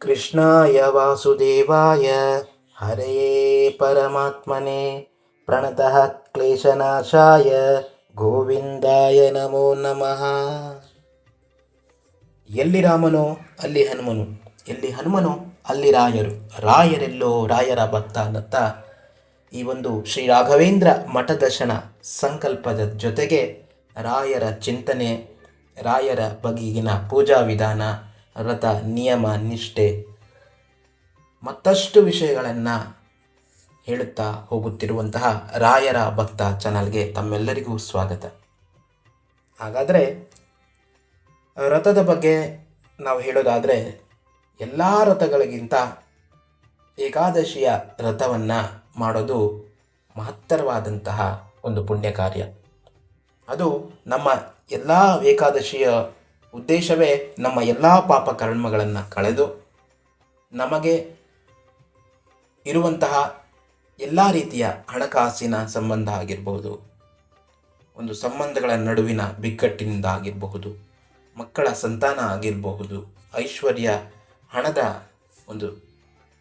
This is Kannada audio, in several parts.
ಕೃಷ್ಣಾಯ ವಾಸುದೇವಾಯ. ಹರೇ ಪರಮಾತ್ಮನೆ, ಪ್ರಣತಃ ಕ್ಲೇಶನಾಶಾಯ. ಗೋವಿಂದಾಯ ನಮೋ ನಮಃ. ಎಲ್ಲಿ ರಾಮನೋ, ಅಲ್ಲಿ ಹನುಮನು. ಎಲ್ಲಿ ಹನುಮನೋ, ಅಲ್ಲಿ ರಾಯರು. ರಾಯರೆಲ್ಲೋ ರಾಯರ ಭಕ್ತ ಅನ್ನತ್ತ ಈ ಒಂದು ಶ್ರೀ ರಾಘವೇಂದ್ರ ಮಠದರ್ಶನ ಸಂಕಲ್ಪದ ಜೊತೆಗೆ ರಾಯರ ಚಿಂತನೆ, ರಾಯರ ಬಗೆಗಿನ ಪೂಜಾ ವಿಧಾನ ವ್ರತ ನಿಯಮ, ನಿಷ್ಠೆ ಮತ್ತಷ್ಟು ವಿಷಯಗಳನ್ನು ಹೇಳುತ್ತಾ ಹೋಗುತ್ತಿರುವಂತಹ ರಾಯರ ಭಕ್ತ ಚಾನಲ್ಗೆ ತಮ್ಮೆಲ್ಲರಿಗೂ ಸ್ವಾಗತ. ಹಾಗಾದರೆ ರಥದ ಬಗ್ಗೆ ನಾವು ಹೇಳೋದಾದರೆ ಎಲ್ಲ ರಥಗಳಿಗಿಂತ ಏಕಾದಶಿಯ ರಥವನ್ನು ಮಾಡೋದು ಮಹತ್ತರವಾದಂತಹ ಒಂದು ಪುಣ್ಯ ಕಾರ್ಯ ಅದು ನಮ್ಮ ಎಲ್ಲ ಏಕಾದಶಿಯ ಉದ್ದೇಶವೇ ನಮ್ಮ ಎಲ್ಲ ಪಾಪ ಕರ್ಮಗಳನ್ನು ಕಳೆದು ನಮಗೆ ಇರುವಂತಹ ಎಲ್ಲ ರೀತಿಯ ಹಣಕಾಸಿನ ಸಂಬಂಧ ಆಗಿರ್ಬೋದು, ಒಂದು ಸಂಬಂಧಗಳ ನಡುವಿನ ಬಿಕ್ಕಟ್ಟಿನಿಂದ ಆಗಿರಬಹುದು ಮಕ್ಕಳ ಸಂತಾನ ಆಗಿರಬಹುದು, ಐಶ್ವರ್ಯ ಹಣದ ಒಂದು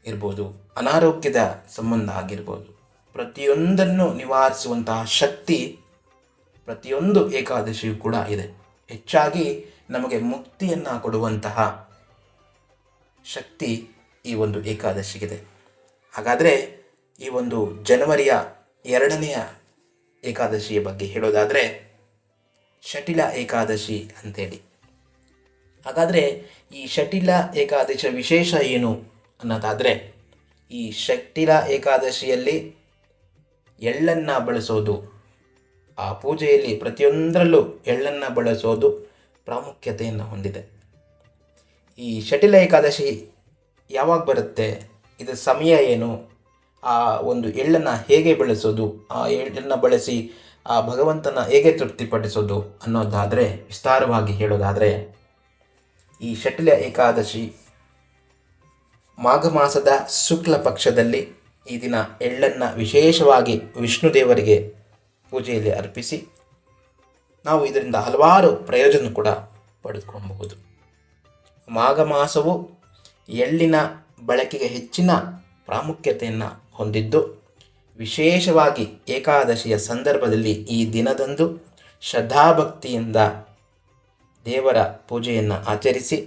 ಇರ್ಬೋದು, ಅನಾರೋಗ್ಯದ ಸಂಬಂಧ ಆಗಿರ್ಬೋದು, ಪ್ರತಿಯೊಂದನ್ನು ನಿವಾರಿಸುವಂತಹ ಶಕ್ತಿ ಪ್ರತಿಯೊಂದು ಏಕಾದಶಿಯು ಕೂಡ ಇದೆ. ಹೆಚ್ಚಾಗಿ ನಮಗೆ ಮುಕ್ತಿಯನ್ನು ಕೊಡುವಂತಹ ಶಕ್ತಿ ಈ ಒಂದು ಏಕಾದಶಿಗಿದೆ. ಹಾಗಾದರೆ ಈ ಒಂದು ಜನವರಿಯ ಎರಡನೆಯ ಏಕಾದಶಿಯ ಬಗ್ಗೆ ಹೇಳೋದಾದರೆ ಶಟಿಲ ಏಕಾದಶಿ ಅಂತೇಳಿ. ಹಾಗಾದರೆ ಈ ಶಟಿಲ ಏಕಾದಶಿಯ ವಿಶೇಷ ಏನು ಅನ್ನೋದಾದರೆ ಈ ಶಟಿಲ ಏಕಾದಶಿಯಲ್ಲಿ ಎಳ್ಳನ್ನು ಬಳಸೋದು, ಆ ಪೂಜೆಯಲ್ಲಿ ಪ್ರತಿಯೊಂದರಲ್ಲೂ ಎಳ್ಳನ್ನು ಬಳಸೋದು ಪ್ರಾಮುಖ್ಯತೆಯನ್ನು ಹೊಂದಿದೆ. ಈ ಶಟಿಲ ಏಕಾದಶಿ ಯಾವಾಗ ಬರುತ್ತೆ? ಇದರ ಸಮಯ ಏನು? ಆ ಒಂದು ಎಳ್ಳನ್ನು ಹೇಗೆ ಬೆಳೆಸೋದು? ಆ ಎಳ್ಳನ್ನು ಬಳಸಿ ಆ ಭಗವಂತನ ಹೇಗೆ ತೃಪ್ತಿಪಡಿಸೋದು ಅನ್ನೋದಾದರೆ ವಿಸ್ತಾರವಾಗಿ ಹೇಳೋದಾದರೆ, ಈ ಶಟಿಲ ಏಕಾದಶಿ ಮಾಘ ಮಾಸದ ಶುಕ್ಲ ಪಕ್ಷದಲ್ಲಿ ಈ ದಿನ ಎಳ್ಳನ್ನು ವಿಶೇಷವಾಗಿ ವಿಷ್ಣು ದೇವರಿಗೆ ಪೂಜೆಯಲ್ಲಿ ಅರ್ಪಿಸಿ ನಾವು ಇದರಿಂದ ಹಲವಾರು ಪ್ರಯೋಜನ ಕೂಡ ಪಡೆದುಕೊಳ್ಳಬಹುದು ಮಾಘ ಮಾಸವು ಎಳ್ಳಿನ ಬಳಕೆಗೆ ಹೆಚ್ಚಿನ ಪ್ರಾಮುಖ್ಯತೆಯನ್ನು ಹೊಂದಿದ್ದು, ವಿಶೇಷವಾಗಿ ಏಕಾದಶಿಯ ಸಂದರ್ಭದಲ್ಲಿ ಈ ದಿನದಂದು ಶ್ರದ್ಧಾಭಕ್ತಿಯಿಂದ ದೇವರ ಪೂಜೆಯನ್ನು ಆಚರಿಸಿ,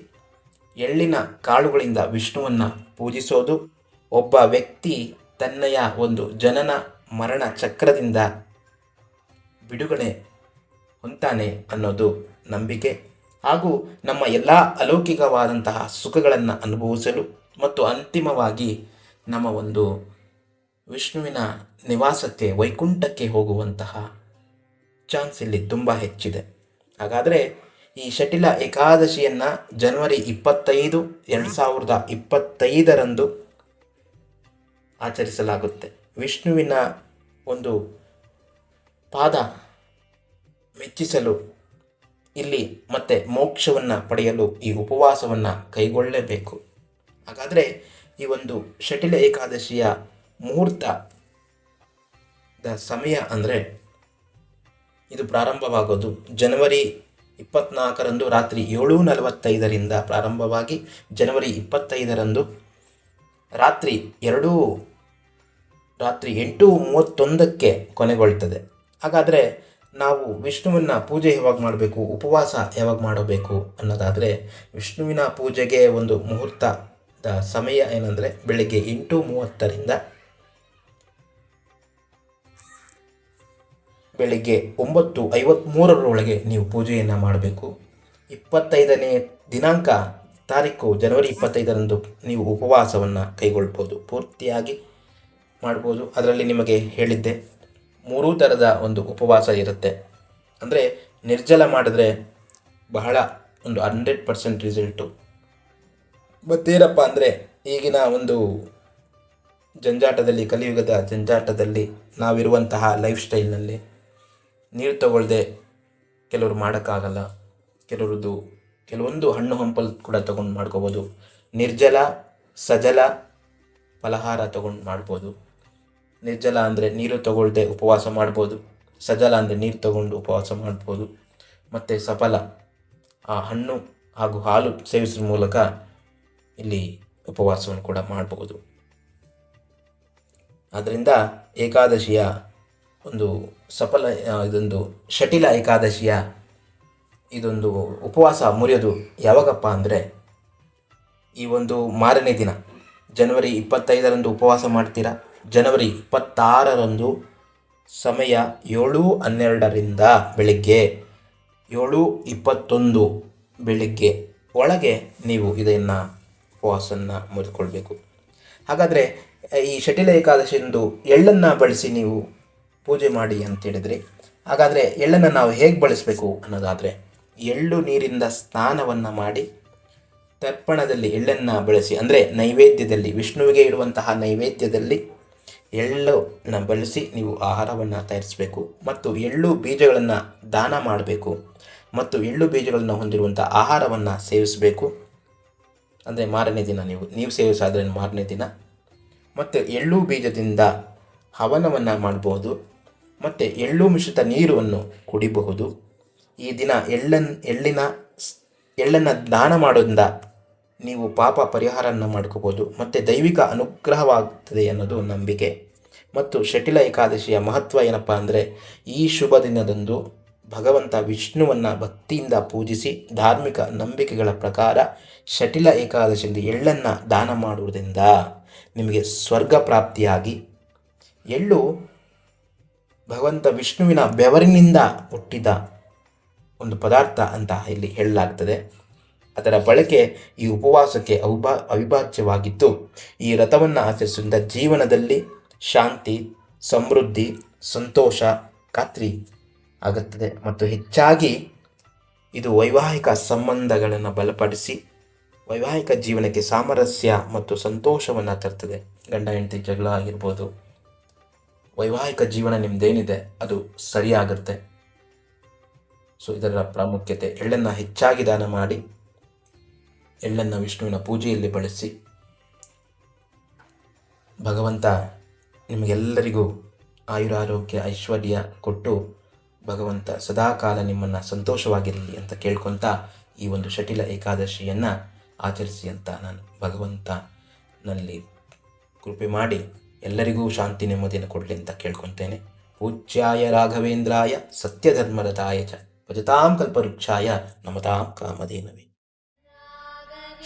ಎಳ್ಳಿನ ಕಾಳುಗಳಿಂದ ವಿಷ್ಣುವನ್ನು ಪೂಜಿಸೋದು, ಒಬ್ಬ ವ್ಯಕ್ತಿ ತನ್ನಯ ಒಂದು ಜನನ ಮರಣ ಚಕ್ರದಿಂದ ಬಿಡುಗಡೆ ಹೊಂತಾನೆ ಅನ್ನೋದು ನಂಬಿಕೆ. ಹಾಗೂ ನಮ್ಮ ಎಲ್ಲ ಅಲೌಕಿಕವಾದಂತಹ ಸುಖಗಳನ್ನು ಅನುಭವಿಸಲು ಮತ್ತು ಅಂತಿಮವಾಗಿ ನಮ್ಮ ಒಂದು ವಿಷ್ಣುವಿನ ನಿವಾಸಕ್ಕೆ, ವೈಕುಂಠಕ್ಕೆ ಹೋಗುವಂತಹ ಚಾನ್ಸ್ ಇಲ್ಲಿ ತುಂಬ ಹೆಚ್ಚಿದೆ. ಹಾಗಾದರೆ ಈ ಶಟಿಲ ಏಕಾದಶಿಯನ್ನು ಜನವರಿ ಇಪ್ಪತ್ತೈದು, ಎರಡು ಸಾವಿರದ ಇಪ್ಪತ್ತೈದರಂದು ಆಚರಿಸಲಾಗುತ್ತೆ. ವಿಷ್ಣುವಿನ ಒಂದು ಪಾದ ಮೆಚ್ಚಿಸಲು. ಇಲ್ಲಿ ಮತ್ತೆ ಮೋಕ್ಷವನ್ನು ಪಡೆಯಲು ಈ ಉಪವಾಸವನ್ನು ಕೈಗೊಳ್ಳಲೇಬೇಕು ಹಾಗಾದರೆ ಈ ಒಂದು ಶಟಿಲ ಏಕಾದಶಿಯ ಮುಹೂರ್ತದ ಸಮಯ ಅಂದರೆ ಇದು ಪ್ರಾರಂಭವಾಗೋದು ಜನವರಿ ಇಪ್ಪತ್ನಾಲ್ಕರಂದು ರಾತ್ರಿ ಏಳು ನಲವತ್ತೈದರಿಂದ ಪ್ರಾರಂಭವಾಗಿ ಜನವರಿ ಇಪ್ಪತ್ತೈದರಂದು ರಾತ್ರಿ ಎರಡೂ, ರಾತ್ರಿ ಎಂಟು ಮೂವತ್ತೊಂದಕ್ಕೆ ಕೊನೆಗೊಳ್ತದೆ. ಹಾಗಾದರೆ ನಾವು ವಿಷ್ಣುವಿನ ಪೂಜೆ ಯಾವಾಗ ಮಾಡಬೇಕು, ಉಪವಾಸ ಯಾವಾಗ ಮಾಡಬೇಕು ಅನ್ನೋದಾದರೆ, ವಿಷ್ಣುವಿನ ಪೂಜೆಗೆ ಒಂದು ಮುಹೂರ್ತದ ಸಮಯ ಏನಂದರೆ ಬೆಳಗ್ಗೆ ಎಂಟು ಮೂವತ್ತರಿಂದ ಬೆಳಿಗ್ಗೆ ಒಂಬತ್ತು ಐವತ್ತ್ಮೂರರೊಳಗೆ ನೀವು ಪೂಜೆಯನ್ನು ಮಾಡಬೇಕು. ಇಪ್ಪತ್ತೈದನೇ ದಿನಾಂಕ ತಾರೀಕು ಜನವರಿ ಇಪ್ಪತ್ತೈದರಂದು ನೀವು ಉಪವಾಸವನ್ನು ಕೈಗೊಳ್ಬೋದು. ಪೂರ್ತಿಯಾಗಿ ಮಾಡ್ಬೋದು. ಅದರಲ್ಲಿ ನಿಮಗೆ ಹೇಳಿದ್ದೆ. ಮೂರೂ ಥರದ ಒಂದು ಉಪವಾಸ ಇರುತ್ತೆ. ಅಂದರೆ ನಿರ್ಜಲ ಮಾಡಿದ್ರೆ ಬಹಳ ಒಂದು ಹಂಡ್ರೆಡ್ ಪರ್ಸೆಂಟ್ ರಿಸಲ್ಟು ಮತ್ತೇನಪ್ಪ ಅಂದರೆ ಈಗಿನ ಒಂದು ಜಂಜಾಟದಲ್ಲಿ, ಕಲಿಯುಗದ ಜಂಜಾಟದಲ್ಲಿ ನಾವಿರುವಂತಹ ಲೈಫ್ ಸ್ಟೈಲ್ನಲ್ಲಿ ನೀರು ತಗೊಳ್ಳದೆ ಕೆಲವರು ಮಾಡೋಕ್ಕಾಗಲ್ಲ. ಕೆಲವ್ರದ್ದು, ಕೆಲವೊಂದು ಹಣ್ಣು ಹಂಪಲು ಕೂಡ ತೊಗೊಂಡು ಮಾಡ್ಕೋಬೋದು. ನಿರ್ಜಲ, ಸಜಲ ಫಲಹಾರ ತಗೊಂಡು ಮಾಡ್ಬೋದು. ನಿರ್ಜಲ ಅಂದರೆ ನೀರು ತಗೊಳ್ಳದೆ ಉಪವಾಸ ಮಾಡ್ಬೋದು. ಸಜಲ ಅಂದರೆ ನೀರು ತಗೊಂಡು ಉಪವಾಸ ಮಾಡ್ಬೋದು. ಮತ್ತು ಸಫಲ, ಆ ಹಣ್ಣು ಹಾಗೂ ಹಾಲು ಸೇವಿಸುವ ಮೂಲಕ ಇಲ್ಲಿ ಉಪವಾಸವನ್ನು ಕೂಡ ಮಾಡಬಹುದು ಆದ್ದರಿಂದ ಏಕಾದಶಿಯ ಒಂದು ಸಫಲ ಇದೊಂದು ಶಟಿಲ ಏಕಾದಶಿಯ ಇದೊಂದು ಉಪವಾಸ ಮುರಿಯೋದು ಯಾವಾಗಪ್ಪ ಅಂದರೆ ಈ ಒಂದು ಮಾರನೇ ದಿನ, ಜನವರಿ ಇಪ್ಪತ್ತೈದರಂದು ಉಪವಾಸ ಮಾಡ್ತೀರಾ? ಜನವರಿ ಇಪ್ಪತ್ತಾರರಂದು ಸಮಯ ಏಳು ಹನ್ನೆರಡರಿಂದ ಬೆಳಿಗ್ಗೆ ಏಳು ಇಪ್ಪತ್ತೊಂದು ಬೆಳಿಗ್ಗೆ ಒಳಗೆ ನೀವು ಇದನ್ನು ಉಪವಾಸವನ್ನು ಮುರಿದುಕೊಳ್ಬೇಕು. ಹಾಗಾದರೆ ಈ ಶಟಿಲ ಏಕಾದಶಿಯಂದು ಎಳ್ಳನ್ನು ಬಳಸಿ ನೀವು ಪೂಜೆ ಮಾಡಿ ಅಂತ ಹೇಳಿದರೆ, ಹಾಗಾದರೆ ಎಳ್ಳನ್ನು ನಾವು ಹೇಗೆ ಬಳಸಬೇಕು ಅನ್ನೋದಾದರೆ, ಎಳ್ಳು ನೀರಿಂದ ಸ್ನಾನವನ್ನು ಮಾಡಿ ತರ್ಪಣದಲ್ಲಿ ಎಳ್ಳನ್ನು ಬಳಸಿ, ಅಂದರೆ ನೈವೇದ್ಯದಲ್ಲಿ, ವಿಷ್ಣುವಿಗೆ ಇಡುವಂತಹ ನೈವೇದ್ಯದಲ್ಲಿ ಎಳ್ಳನ್ನು ಬಳಸಿ ನೀವು ಆಹಾರವನ್ನು ತಯಾರಿಸಬೇಕು ಮತ್ತು ಎಳ್ಳು ಬೀಜಗಳನ್ನು ದಾನ ಮಾಡಬೇಕು ಮತ್ತು ಎಳ್ಳು ಬೀಜಗಳನ್ನು ಹೊಂದಿರುವಂಥ ಆಹಾರವನ್ನು ಸೇವಿಸಬೇಕು. ಅಂದರೆ ಮಾರನೇ ದಿನ ನೀವು ನೀವು ಸೇವಿಸಾದರೆ ಮಾರನೇ ದಿನ? ಮತ್ತು ಎಳ್ಳು ಬೀಜದಿಂದ ಹವನವನ್ನು ಮಾಡಬಹುದು ಮತ್ತು ಎಳ್ಳು ಮಿಶ್ರಿತ ನೀರನ್ನು ಕುಡಿಬಹುದು. ಈ ದಿನ ಎಳ್ಳನ್ನು ಎಳ್ಳಿನ, ಎಳ್ಳನ್ನು ದಾನ ಮಾಡೋದ್ರಿಂದ ನೀವು ಪಾಪ ಪರಿಹಾರವನ್ನು ಮಾಡ್ಕೋಬೋದು, ಮತ್ತು ದೈವಿಕ ಅನುಗ್ರಹವಾಗುತ್ತದೆ ಅನ್ನೋದು ನಂಬಿಕೆ. ಮತ್ತು ಶಟಿಲ ಏಕಾದಶಿಯ ಮಹತ್ವ ಏನಪ್ಪ ಅಂದರೆ, ಈ ಶುಭ ದಿನದಂದು ಭಗವಂತ ವಿಷ್ಣುವನ್ನು ಭಕ್ತಿಯಿಂದ ಪೂಜಿಸಿ ಧಾರ್ಮಿಕ ನಂಬಿಕೆಗಳ ಪ್ರಕಾರ ಶಟಿಲ ಏಕಾದಶಿಯಲ್ಲಿ ಎಳ್ಳನ್ನು ದಾನ ಮಾಡುವುದರಿಂದ ನಿಮಗೆ ಸ್ವರ್ಗ ಪ್ರಾಪ್ತಿಯಾಗಿ. ಎಳ್ಳು ಭಗವಂತ ವಿಷ್ಣುವಿನ ಬೆವರಿನಿಂದ ಹುಟ್ಟಿದ ಒಂದು ಪದಾರ್ಥ ಅಂತ ಇಲ್ಲಿ ಹೇಳಲಾಗ್ತದೆ. ಅದರ ಬಳಕೆ ಈ ಉಪವಾಸಕ್ಕೆ ಅವಿಭಾ ಅವಿಭಾಜ್ಯವಾಗಿದ್ದು ಈ ರಥವನ್ನು ಆಚರಿಸುವುದರಿಂದ ಜೀವನದಲ್ಲಿ ಶಾಂತಿ, ಸಮೃದ್ಧಿ, ಸಂತೋಷ, ಖಾತ್ರಿ ಆಗುತ್ತದೆ. ಮತ್ತು ಹೆಚ್ಚಾಗಿ ಇದು ವೈವಾಹಿಕ ಸಂಬಂಧಗಳನ್ನು ಬಲಪಡಿಸಿ ವೈವಾಹಿಕ ಜೀವನಕ್ಕೆ ಸಾಮರಸ್ಯ ಮತ್ತು ಸಂತೋಷವನ್ನು ತರ್ತದೆ. ಗಂಡ, ಹೆಂಡತಿ ಜಗಳ ಆಗಿರ್ಬೋದು. ವೈವಾಹಿಕ ಜೀವನ ನಿಮ್ಮದೇನಿದೆ ಅದು ಸರಿಯಾಗುತ್ತೆ. ಸೊ ಇದರ ಪ್ರಾಮುಖ್ಯತೆ ಎಳ್ಳನ್ನು ಹೆಚ್ಚಾಗಿ ದಾನ ಮಾಡಿ ಎಳ್ಳನ್ನು ವಿಷ್ಣುವಿನ ಪೂಜೆಯಲ್ಲಿ ಬಳಸಿ. ಭಗವಂತ ನಿಮಗೆಲ್ಲರಿಗೂ ಆಯುರಾರೋಗ್ಯ, ಐಶ್ವರ್ಯ ಕೊಟ್ಟು ಭಗವಂತ ಸದಾಕಾಲ ನಿಮ್ಮನ್ನು ಸಂತೋಷವಾಗಿರಲಿ ಅಂತ ಕೇಳ್ಕೊತ ಈ ಒಂದು ಶಟಿಲ ಏಕಾದಶಿಯನ್ನು ಆಚರಿಸಿ ಅಂತ ನಾನು ಭಗವಂತನಲ್ಲಿ ಕೃಪೆ ಮಾಡಿ ಎಲ್ಲರಿಗೂ ಶಾಂತಿ ನೆಮ್ಮದಿಯನ್ನು ಕೊಡಲಿ ಅಂತ ಕೇಳ್ಕೊತೇನೆ. ಪೂಜ್ಯಾಯ ರಾಘವೇಂದ್ರಾಯ ಸತ್ಯಧರ್ಮರತಾಯ ಚ ಭಜತಾಂ ಕಲ್ಪವೃಕ್ಷಾಯ ನಮತಾಂ ಕಾಮಧೇನವೇ.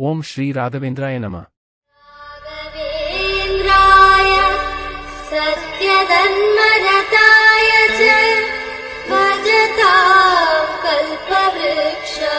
ॐ श्री राघवेन्द्राय नमः। राघवेन्द्राय सत्यधन्मरताय च मरता कल्पवृक्षा